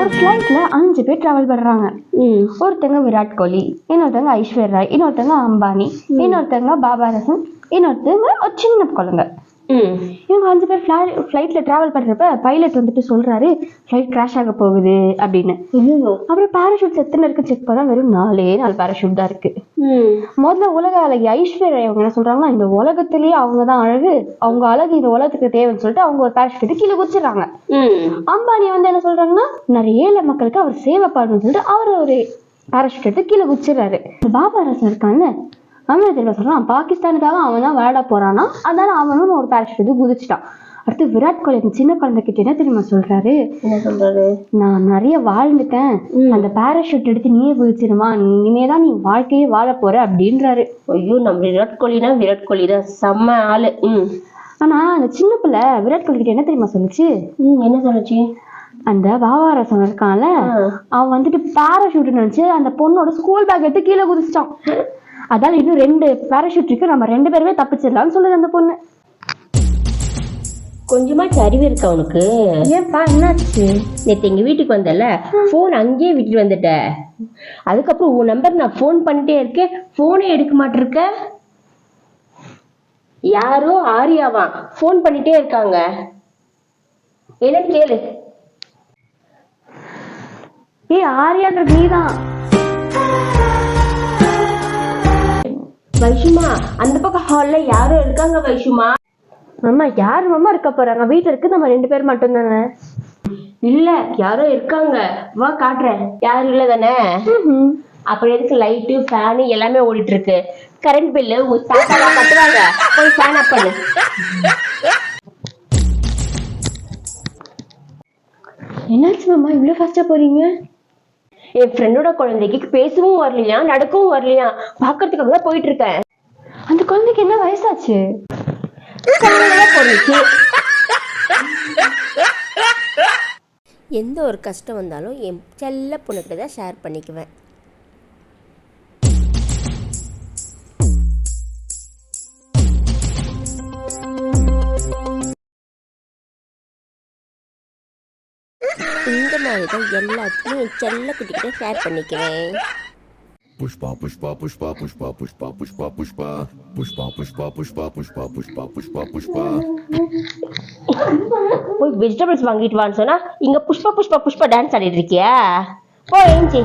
ஒரு ஃப்ளைட்ல அஞ்சு பேர் டிராவல் பண்றாங்க. ம். ஒருத்தங்க விராட் கோலி இன்னொருத்தங்க ஐஸ்வர்யா ராய் இன்னொருத்தங்க அம்பானி இன்னொருத்தங்க பாபாரசன் இன்னொருத்தங்க ஒரு சின்ன குழந்தை. இவங்க அஞ்சு பேர் ஃப்ளைட்ல டிராவல் பண்றப்ப பைலட் வந்துட்டு சொல்றாரு ஃப்ளைட் கிராஷ் ஆக போகுது அப்படின்னு. அப்புறம் பேராஷூட் எத்தனை இருக்கு? செக் பண்ணா வெறும் நாலே நாலு பேராஷூட் தான் இருக்கு. ம் முதல்ல உலக அழகி ஐஸ்வர்யா அவங்க என்ன சொல்றாங்கன்னா இந்த உலகத்திலேயே அவங்க தான் அழகு அவங்க அழகு இந்த உலகத்துக்கு தேவைன்னு சொல்லிட்டு அவங்க ஒரு பேராஷூட் கீழே குதிச்சிடுறாங்க. அம்பானி வந்து என்ன சொல்றாங்கன்னா நிறைய ஏழை மக்களுக்கு அவர் சேவை பண்ணணும்னு சொல்லிட்டு அவர் ஒரு பேராஷூட் எடுத்து கீழே குதிச்சிடுறாரு. இந்த பாபா அவன் என்ன தெரியுமா சொல்றான் பாகிஸ்தானுக்காக அவன் தான் விளையாட போறானா அதனால அவனும் ஒரு பேராஷூட் எடுத்து குதிச்சிட்டான். அடுத்து விராட் கோலி அந்த சின்ன குழந்தை கிட்ட என்ன தெரியுமா சொல்றாரு? என்ன சொல்றாரு? நான் நிறைய வாழ்ந்துட்டேன். அந்த பேராஷூட் எடுத்து நீயே குதிச்சிருமா? இனிமே தான் நீ வாழ்க்கையே வாழ போற அப்படின்றாரு. ஐயோ நம்ம விராட் கோலினா விராட் கோலி தான் செம்ம ஆளு. ம். ஆனா அந்த சின்ன பிள்ளை விராட் கோலி கிட்ட என்ன தெரியுமா சொல்லுச்சு? ம் என்ன சொல்லுச்சு? அந்த பாபாரசன் இருக்கான்ல. அவன் வந்துட்டு பேராஷூட் நினைச்சு அந்த பொண்ணோட ஸ்கூல் பேக் எடுத்து கீழே குதிச்சிட்டான். அதால இன்னும் ரெண்டு பேராஷூட் இருக்கு. நம்ம ரெண்டு பேருமே தப்பிச்சிடலாம்னு சொல்லுது அந்த பொண்ணு. கொஞ்சமாச்சும் அறிவு இருக்கா உனக்கு? ஏன்பா என்னாச்சு? நேற்று எங்கள் வீட்டுக்கு வந்தல ஃபோன் அங்கேயே விட்டுட்டு வந்துட்ட. அதுக்கப்புறம் உன் நம்பர் நான் ஃபோன் பண்ணிட்டே இருக்கேன் ஃபோனே எடுக்க மாட்டிருக்க? யாரோ ஆரியாவா ஃபோன் பண்ணிட்டே இருக்காங்க. என்னன்னு கேளு. ஏய் ஆரியான்றது நீதான். வைஷுமா அந்த பக்கம் ஹால்ல யாரோ இருக்காங்க வைஷுமா? அம்மா யார் மாமா இருக்க போறாங்க? வீட்டுல இருக்கு நம்ம ரெண்டு பேர் மட்டும் தானே இல்ல யாரோ இருக்காங்க. வா காட்டுறேன். யாரும் இல்ல தானே? அப்புறம் எதுக்கு லைட்டு ஃபேனு எல்லாமே ஓடிட்டு இருக்கு கரண்ட் பில்லு உங்க தாத்தா கட்டுவாங்க. போய் ஃபேன் ஆஃப் பண்ணு. என்னாச்சு மாமா? இவ்வளவு ஃபாஸ்டா போறீங்க? என் ஃப்ரெண்டோட குழந்தைக்கு பேசவும் வரலையா? நடக்கவும் வரலையா? பாக்குறதுக்காக தான் போயிட்டு இருக்கேன் அந்த குழந்தைக்கு என்ன வயசாச்சு? எந்த ஒரு கஷ்டம் வந்தாலும் என் செல்ல பொண்ணுக்கிட்ட தான் ஷேர் பண்ணிக்குவேன். இந்த மாதிரி தான் எல்லாத்தையும் என் செல்ல குட்டிக்கிட்ட ஷேர் பண்ணிக்குவேன். Pushpa, pushpa, pushpa, pushpa, pushpa, pushpa, pushpa, pushpa, pushpa, pushpa, pushpa, pushpa, pushpa, pushpa. போய் வெஜிடபிள்ஸ் வாங்கிட்டு வான்னு சொன்னா இங்க புஷ்பா புஷ்பா புஷ்பா டான்ஸ் ஆடிட்டு இருக்கியா போ ஏஞ்சி